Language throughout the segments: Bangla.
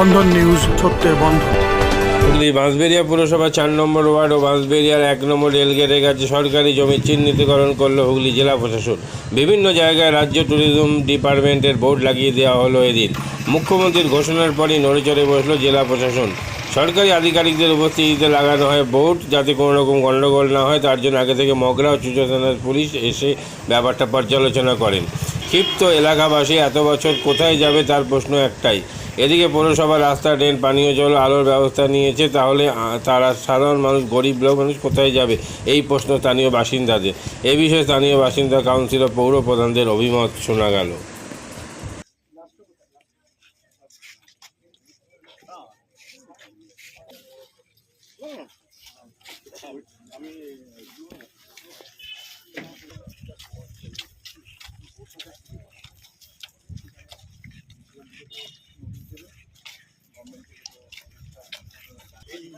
বন্ধন নিউজ সত্যের বন্ধন। হুগলি বাঁশবেরিয়া পুরসভা চার নম্বর ওয়ার্ড ও বাঁশবেরিয়ার এক নম্বর রেলগেটের কাছে সরকারি জমি চিহ্নিতকরণ করল হুগলি জেলা প্রশাসন। বিভিন্ন জায়গায় রাজ্য ট্যুরিজম ডিপার্টমেন্টের বোর্ড লাগিয়ে দেওয়া হলো এদিন। মুখ্যমন্ত্রীর ঘোষণার পরই নড়েচড়ে বসল জেলা প্রশাসন। সরকারি আধিকারিকদের উপস্থিতিতে লাগানো হয় বোর্ড যাতে কোনো রকম গণ্ডগোল না হয়, তার জন্য আগে থেকে মগরা ও চুচো থানার পুলিশ এসে ব্যাপারটা পর্যালোচনা করেন। ক্ষিপ্ত এলাকাবাসী এত বছর কোথায় যাবে তার প্রশ্ন একটাই এদিকে পৌরসভা রাস্তা, ড্রেন, পানীয় জল, আলোর ব্যবস্থা নিয়েছে, তাহলে তারা সাধারণ মানুষ, গরিব লোক মানুষ কোথায় যাবে? এই প্রশ্ন স্থানীয় বাসিন্দাদের। এ বিষয়ে স্থানীয় বাসিন্দা কাউন্সিলর পৌর প্রধানদের অভিমত শোনা গেল।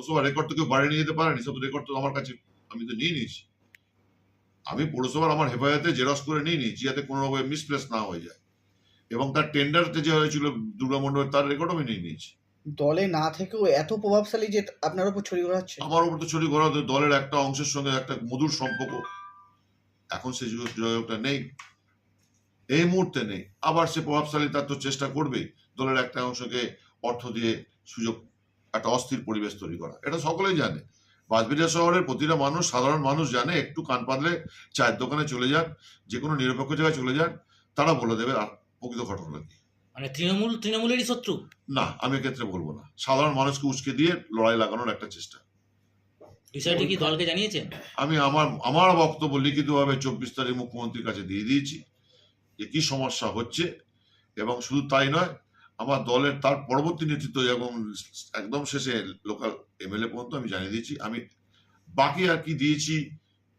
পৌরসভা রেকর্ড তো কেউ বাড়ি নিয়ে যেতে পারেনি সব রেকর্ড তো আমার কাছে আমি তো নিয়ে নিয়েছি। আমি পৌরসভার আমার হেফাজতে জেরক্স করে নিয়ে নিয়েছি যাতে কোনো রকম মিসপ্লেস না হয়ে যায়। এবং তার টেন্ডারতে যে হয়েছিল দুর্গা মণ্ডপের তার রেকর্ড আমি নিয়ে নিয়েছি। দলে না থেকেও এত প্রভাবশালী যে আপনার উপর ছড়ি ঘোরাচ্ছে আমার উপর তো ছড়ি ঘোরা দলের একটা অংশের সঙ্গে একটা মধুর সম্পর্ক। এখন সেই যোগ- যোগাযোগটা নেই। এই মুহূর্তে নেই। আবার সে প্রভাবশালী তার তো চেষ্টা করবে দলের একটা অংশকে অর্থ দিয়ে সুযোগ একটা অস্থির পরিবেশ তৈরি করা। এটা সকলেই জানে। বাজবেরিয়া শহরের প্রতিটা মানুষ সাধারণ মানুষ জানে একটু কান পাতলে চায়ের দোকানে চলে যান যে কোনো নিরপেক্ষ জায়গায় চলে যান তারা বলে দেবে প্রকৃত ঘটনা কি? মানে তৃণমূল তৃণমূলেরই শত্রু? না আমি এক্ষেত্রে বলব না। সাধারণ মানুষকে উস্কে দিয়ে লড়াই লাগানোর একটা চেষ্টা। বিষয়টি কি দলকে জানিয়েছেন? আমি আমার আমার বক্তব্য লিখিতভাবে চব্বিশ তারিখ মুখ্যমন্ত্রীর কাছে দিয়ে দিয়েছি যে কি সমস্যা হচ্ছে এবং শুধু তাই নয় আমার দলের তার পরবর্তী নেতৃত্ব এবং একদম শেষে লোকাল এমএলএ পর্যন্ত আমি জানিয়ে দিয়েছি। আমি বাকি আর কি দিয়েছি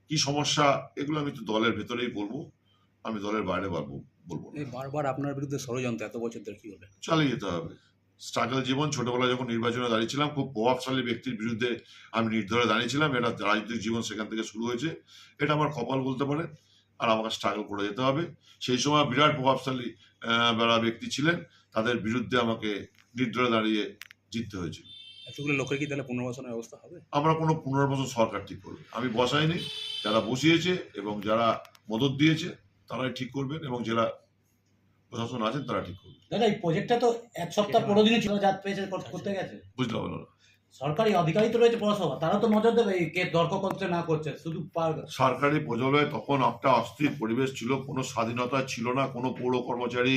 কি সমস্যা এগুলো আমি তো দলের ভেতরেই বলব। আমি দলের বাইরে বলব বলব এই বারবার আপনার বিরুদ্ধে ষড়যন্ত্র এত বছর ধরে কি হবে চালিয়ে যেতে হবে। স্ট্রাগল জীবন ছোটবেলায় যখন নির্বাচনে দাঁড়িয়েছিলাম খুব প্রভাবশালী ব্যক্তির বিরুদ্ধে আমি নির্ধারে দাঁড়িয়েছিলাম। এটা রাজনৈতিক জীবন সেখান থেকে শুরু হয়েছে। এটা আমার কপাল বলতে পারে। আর আমাকে স্ট্রাগল করে যেতে হবে। সেই সময় বিরাট প্রভাবশালী বেড়া ব্যক্তি ছিলেন। তাদের বিরুদ্ধে আমাকে নির্ধারে দাঁড়িয়ে জিততে হয়েছিল। এতগুলো লোকের কি তাহলে পুনর্বাসনের ব্যবস্থা হবে? আমরা কোনো পুনর্বাসন সরকার ঠিক করবে আমি বসাইনি যারা বসিয়েছে এবং যারা মদত দিয়েছে তারাই ঠিক করবেন এবং জেলা প্রশাসন আছেন তারা ঠিক করবে দাদা এই প্রজেক্টটা তো এক সপ্তাহ পনেরো দিনে ছিল যাত পেয়েছে কর- করতে গেছে। বুঝতে পারল না। সরকারি আধিকারিক তো রয়েছে পৌরসভা তারা তো নজর দেবে কে তর্ক করছে না করছে শুধু পার- সরকারি প্রজলয়ে তখন একটা অস্থির পরিবেশ ছিল কোনো স্বাধীনতা ছিল না কোনো পৌর কর্মচারী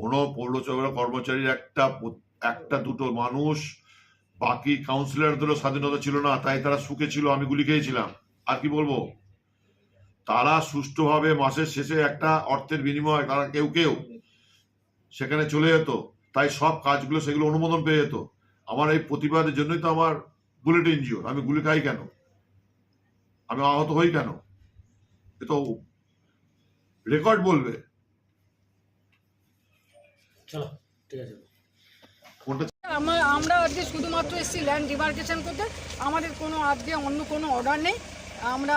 কোনো পৌরসভার কর্মচারীর একটা একটা দুটো মানুষ, বাকি কাউন্সিলরদেরও স্বাধীনতা ছিল না, তাই তারা সুখে ছিল, আমি গুলি খেয়েছিলাম। আর কি বলব? তারা সুষ্ঠুভাবে মাসের শেষে একটা অর্থের বিনিময়ে, তারা কেউ কেউ সেখানে চলে যেত, তাই সব কাজগুলো সেগুলো অনুমোদন পেয়ে যেত। আমার এই প্রতিবাদের জন্যই তো আমার বুলেট এনজিও আমি গুলি খাই কেন? আমি আহত হই কেন? এ তো রেকর্ড বলবে। চলো ঠিক আছে। কোনটা আমরা আমরা আজকে শুধুমাত্র এসেছি ল্যান্ড ডিমার্কেশন করতে। আমাদের কোনো আজকে অন্য কোনো অর্ডার নেই। আমরা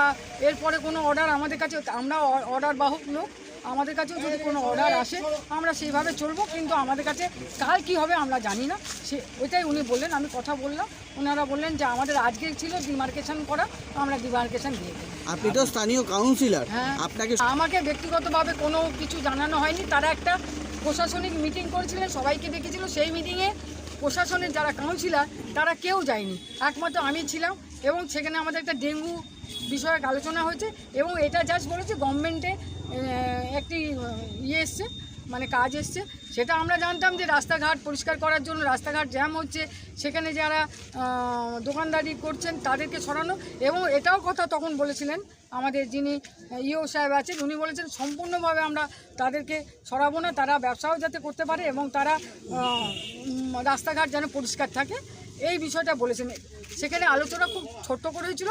এরপরে কোনো অর্ডার আমাদের কাছে আমরা অর্ডার বাহক লোক। আমাদের কাছেও যদি কোনো অর্ডার আসে আমরা সেইভাবে চলবো। কিন্তু আমাদের কাছে কাল কি হবে আমরা জানি না। সে ওইটাই উনি বললেন আমি কথা বললাম। ওনারা বললেন যে আমাদের আজকে ছিল ডিমার্কেশন করা আমরা ডিমার্কেশন দিয়ে দেবো। আপনি তো স্থানীয় কাউন্সিলর হ্যাঁ। আপনাকে আমাকে ব্যক্তিগতভাবে কোনো কিছু জানানো হয়নি। তারা একটা প্রশাসনিক মিটিং করেছিলেন, সবাইকে ডেকেছিল। সেই মিটিংয়ে প্রশাসনের যারা কাউন্সিলার, তারা কেউ যায়নি। একমাত্র আমি ছিলাম এবং সেখানে আমাদের একটা ডেঙ্গু বিষয়ক আলোচনা হয়েছে এবং এটা জাস্ট বলেছে গভর্নমেন্টে একটি ইয়ে এসছে। মানে কাজ এসছে, সেটা আমরা জানতাম যে রাস্তাঘাট পরিষ্কার করার জন্য রাস্তাঘাট জ্যাম হচ্ছে, সেখানে যারা দোকানদারি করছেন তাদেরকে সরানো এবং এটাও কথা তখন বলেছিলেন আমাদের যিনি ইও সাহেব আছেন, উনি বলেছেন সম্পূর্ণভাবে আমরা তাদেরকে সরাবো না, তারা ব্যবসাও যাতে করতে পারে এবং তারা রাস্তাঘাট যেন পরিষ্কার থাকে। এই বিষয়টা বলেছেন। সেখানে আলোচনা খুব ছোট্ট করে হয়েছিল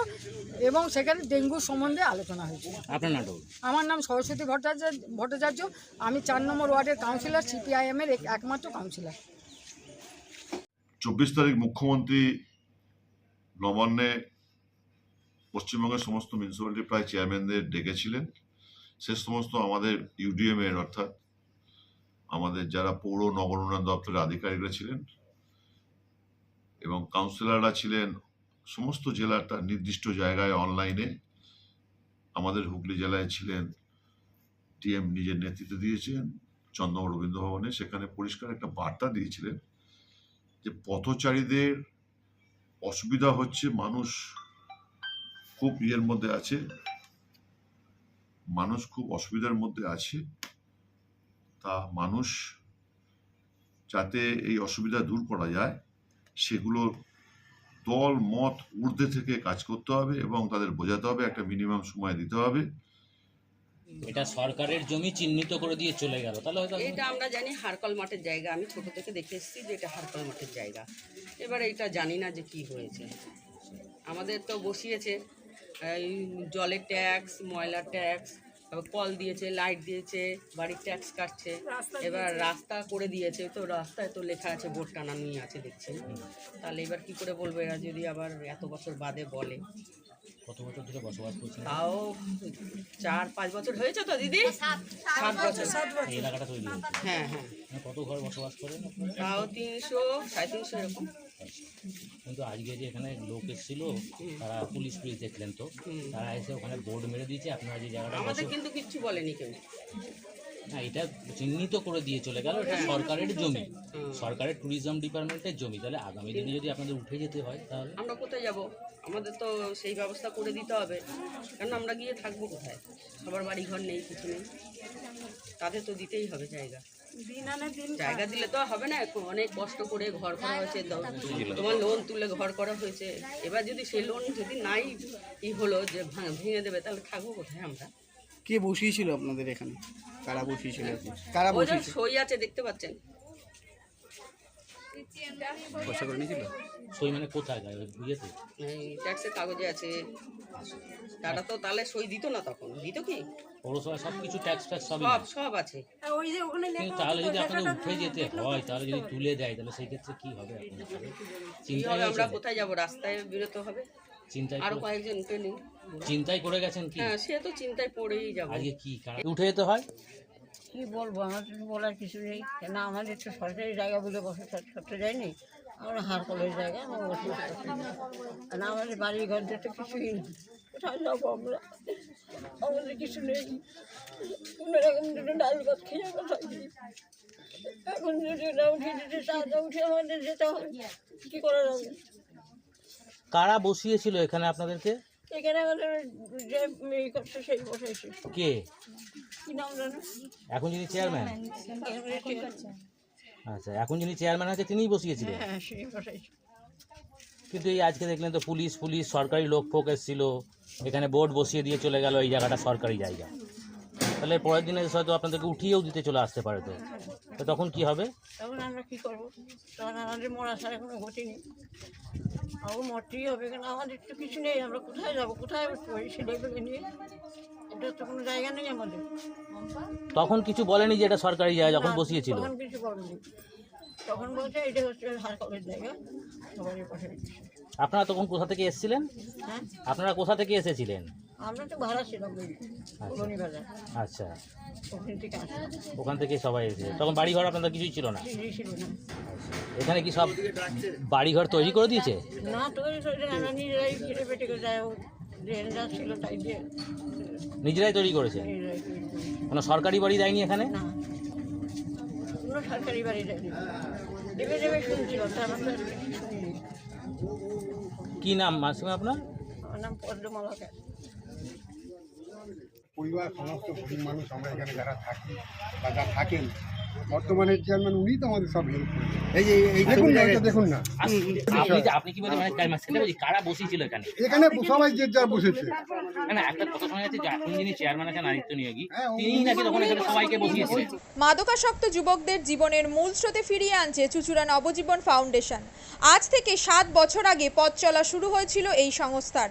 এবং সেখানে ডেঙ্গু সম্বন্ধে আলোচনা হয়েছিল। আপনার নাটক আমার নাম সরস্বতী ভট্টাচার্য ভট্টাচার্য। আমি চার নম্বর ওয়ার্ডের কাউন্সিলর সিপিআইএমের একমাত্র কাউন্সিলর। চব্বিশ তারিখ মুখ্যমন্ত্রী নবান্নে পশ্চিমবঙ্গের সমস্ত মিউনিসিপ্যালিটি প্রায় চেয়ারম্যানদের ডেকেছিলেন। সে সমস্ত আমাদের ইউডিএম এর অর্থাৎ আমাদের যারা পৌর নগর উন্নয়ন দপ্তরের আধিকারিকরা ছিলেন এবং কাউন্সিলররা ছিলেন সমস্ত জেলার তার নির্দিষ্ট জায়গায় অনলাইনে। আমাদের হুগলি জেলায় ছিলেন ডিএম নিজের নেতৃত্ব দিয়েছেন, চন্দ্রমোহন রবীন্দ্র ভবনে সেখানে পরিষ্কার একটা বার্তা দিয়েছিলেন যে পথচারীদের অসুবিধা হচ্ছে, মানুষ খুব ইয়ের মধ্যে আছে, মানুষ খুব অসুবিধার মধ্যে আছে। তা মানুষ যাতে এই অসুবিধা দূর করা যায় সেগুলো দল মত ঊর্ধ্বে থেকে কাজ করতে হবে এবং তাদের বোঝাতে হবে একটা মিনিমাম সময় দিতে হবে। এটা সরকারের জমি চিহ্নিত করে দিয়ে চলে গেল তাহলে হয়তো এটা আমরা জানি হারকল মাঠের জায়গা আমি ছোট থেকে দেখে এসেছি যে এটা হারকল মাঠের জায়গা। এবার এটা জানি না যে কি হয়েছে। আমাদের তো বসিয়েছে এই জলের ট্যাক্স ময়লার ট্যাক্স কল দিয়েছে লাইট দিয়েছে বাড়ির ট্যাক্স কাটছে। এবার রাস্তা করে দিয়েছে তো রাস্তায় তো লেখা আছে বোর্ড টানানোই আছে দেখছেন তাহলে এবার কি করে বলব এরা যদি আবার এত বছর বাদে বলে। কত বছর ধরে বসবাস করছেন তাও চার পাঁচ বছর হয়েছে তো দিদি? সাত বছর এই এলাকাটা তৈরি হ্যাঁ হ্যাঁ। মানে কত ঘর বসবাস করেন তাও তিনশো সাড়ে তিনশো এরকম। কিন্তু আজকে যে এখানে লোক এসেছিল তারা পুলিশ পুলিশ দেখলেন তো। তারা এসে ওখানে বোর্ড মেরে দিয়েছে আপনারা যে জায়গাটা আমাদের কিন্তু কিচ্ছু বলেনি কেউ। না এটা চিহ্নিত করে দিয়ে চলে গেল এটা সরকারের জমি। সরকারের ট্যুরিজম ডিপার্টমেন্টের জমি। তাহলে আগামী দিনে যদি আপনাদের উঠে যেতে হয় তাহলে আমরা কোথায় যাব? আমাদের তো সেই ব্যবস্থা করে দিতে হবে। কারণ আমরা গিয়ে থাকব কোথায়? সবার বাড়ি ঘর নেই কিছু নেই। তাদের তো দিতেই হবে জায়গা। জায়গা দিলে তো হবে না এখন অনেক কষ্ট করে ঘর করা হয়েছে তোমার লোন তুলে ঘর করা হয়েছে। এবার যদি সেই লোন যদি নাই ই হলো যে ভেঙে দেবে তাহলে থাকব কোথায় আমরা? কে বসিয়েছিল আপনাদের এখানে? কারা বসিয়েছিল? কারা বসে বসিয়েছিল? সই আছে দেখতে পাচ্ছেন? পয়সা করে নিয়েছিল? সই মানে কোথায় ইয়েতে? ট্যাক্সের কাগজে আছে। তারা তো তাহলে সই দিত না তখন। দিত কি? পৌরসভা সব কিছু ট্যাক্স ট্যাক্স সব সব আছে। তাহলে যদি আপনাদের উঠে যেতে হয় তাহলে যদি তুলে দেয় তাহলে সেই ক্ষেত্রে কি হবে আপনাদের আমরা কোথায় যাব? রাস্তায় বেরোতে হবে? চিন্তায় আরও করে- কয়েকজনকে নিই চিন্তায় করে গেছেন কি? হ্যাঁ সে তো চিন্তায় পড়েই যাব। আজকে কি উঠে যেতে হয়? কি বলব? আমার তো বলার কিছু নেই। কেন আমাদের তো সরকারি জায়গা বলে বসবাস করতে যায়নি। আমরা হার কলের জায়গা আমরা বসবাস করতে কেন আমাদের বাড়ি ঘর তো কিছুই নেই কোথায় যাব আমরা? আমাদের কিছু নেই। কোনো রকম দুটো ডাল ভাত খেয়ে আমরা থাকি। এখন যদি না উঠে যেতে চাঁদা উঠে আমাদের যেতে হবে কী করা যাবে? কারা বসিয়েছিল এখানে আপনাদেরকে? এখানে যে করছে সেই বসেছে কে? কি নাম জানো? এখন যিনি চেয়ারম্যান আচ্ছা এখন যিনি চেয়ারম্যান আছে তিনিই বসিয়েছিলেন? হ্যাঁ সেই বসেছে কিন্তু এই আজকে দেখলেন তো পুলিশ পুলিশ সরকারি লোক ফোক এসেছিল। এখানে বোর্ড বসিয়ে দিয়ে চলে গেল এই জায়গাটা সরকারি জায়গা। তাহলে পরের দিনে হয়তো আপনাদেরকে উঠিয়েও দিতে চলে আসতে পারে তো। তো তখন কি হবে? তখন আমরা কী করব? তখন আমাদের মরা ছাড়া কোনো গতি নেই। মরতেই হবে কেন? আমাদের তো কিছু নেই। আমরা কোথায় যাব? কোথায় এই ছেলেগুলো নিয়ে? এটা তো কোনো জায়গা নেই আমাদের। তখন কিছু বলেনি যে এটা সরকারি জায়গা যখন বসিয়েছিল? তখন কিছু বলেনি। তখন বলছে এটা হচ্ছে হার জায়গা। সবারই পাশে। আপনারা তখন কোথা থেকে এসেছিলেন? হ্যাঁ? আপনারা কোথা থেকে এসেছিলেন? আমরা তো ভাড়া ছিলাম বাজার। আচ্ছা। ওখান থেকে ওখান থেকে সবাই এসেছে তখন বাড়িঘর আপনাদের কিছুই ছিল না? কিছুই ছিল না। এখানে কি সব বাড়িঘর তৈরি করে দিয়েছে? না তৈরি করে আমরা নিজেরাই কেটে পেটে করে যায় ড্রেন ছিল তাই দিয়ে নিজেরাই তৈরি করেছে। কোনো সরকারি বাড়ি দেয়নি এখানে? না। কোনো সরকারি বাড়ি যায়নি দেবে দেবে শুনছিলাম তারপর তো কি নাম? মাসিমা আপনার? আমার নাম পদ্মমালাকে পরিবার সমস্ত গরিব মানুষ আমরা এখানে যারা থাকি বা যারা থাকেন বর্তমানে চেয়ারম্যান উনি তো আমাদের সব হেল্প এই যে এই দেখুন না এটা দেখুন না। আপনি যে- আপনি কি বলছেন মানে সেটা বলছি কারা বসিয়েছিল এখানে? এখানে সবাই যে যা বসেছে। না না একটা কথা শোনা যাচ্ছে যে এখন যিনি চেয়ারম্যান আছেন আদিত্য নিয়োগী হ্যাঁ, তিনি নাকি তখন এখানে সবাইকে বসিয়েছে। মাদকাসক্ত যুবকদের জীবনের মূল স্রোতে ফিরিয়ে আনছে চুচুড়া নবজীবন ফাউন্ডেশন। আজ থেকে সাত বছর আগে পথ চলা শুরু হয়েছিল এই সংস্থার।